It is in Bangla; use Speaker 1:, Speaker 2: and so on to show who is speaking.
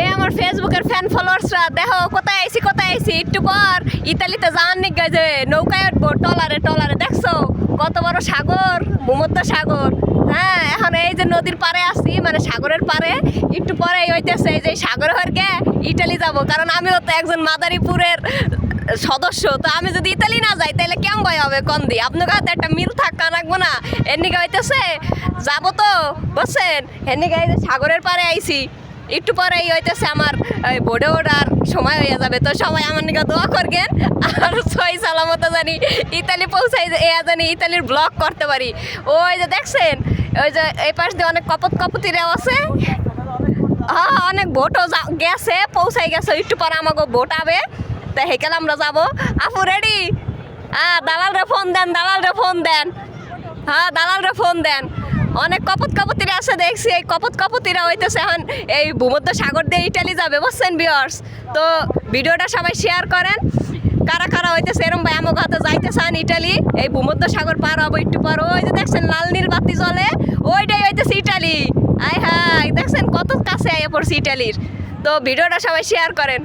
Speaker 1: এ আমার ফেসবুকের ফ্যান ফলোয়ার্সরা দেখো কোথায় আইছি কোথায় আইছি? একটু পর ইতালিতে যাওয়ার নিগে যে নৌকায় উঠবো, টলারে টলারে, দেখছ? কত বড় সাগর ভূমধ্য সাগর। হ্যাঁ এখন এই যে নদীর পাড়ে আসছি মানে সাগরের পাড়ে, একটু পরে হইতেছে এই যে সাগর হরকে ইটালি যাব। কারণ আমিও তো একজন মাদারীপুরের সদস্য, তো আমি যদি ইতালি না যাই, তাহলে কেমন ভয় হবে কন দি আপনার কাছে একটা মিল থাকা রাখব না। এর নিকে হইতেছে, যাব তো, বুঝছেন? এর নিকে সাগরের পাড়ে আইছি। একটু পরেই হইতেছে আমার, এই বোর্ডে ওঠার সময় হয়ে যাবে। তো সবাই আমার নিকে দোয়া করবেন। আর ছয় সালামত জানি ইতালি পৌঁছাই এ জানি ইতালির ব্লগ করতে পারি। ওই যে দেখছেন, ওই যে এই পাশ দিয়ে অনেক কপত কপতিরাও আছে। হ্যাঁ অনেক ভোটও গেছে, পৌঁছাই গেছে। একটু পরে আমাকে ভোট আবে। তা হেকেল আমরা যাব। আপু রেডি হ্যাঁ দালালরে ফোন দেন, দালালরে ফোন দেন। হ্যাঁ দালালরে ফোন দেন। অনেক কপত কপতিরা আছে দেখছি, এই কপত কপতিরা হইতেছে এখন এই ভূমধ্য সাগর দিয়ে ইটালি যাবে, বুঝছেন বিয়ার্স তো ভিডিওটা সবাই শেয়ার করেন। কারা কারা হইতেছে, এরম ভাই আমার হাতে যাইতে চান ইটালি, এই ভূমধ্য সাগর পার হব একটু পর। ওই যে দেখছেন, লাল নীল বাতি জ্বলে, ওইটাই হইতেছে ইটালি। আয় হাই দেখছেন কত কাছে আইয়া পড়ছে ইটালির। তো ভিডিওটা সবাই শেয়ার করেন।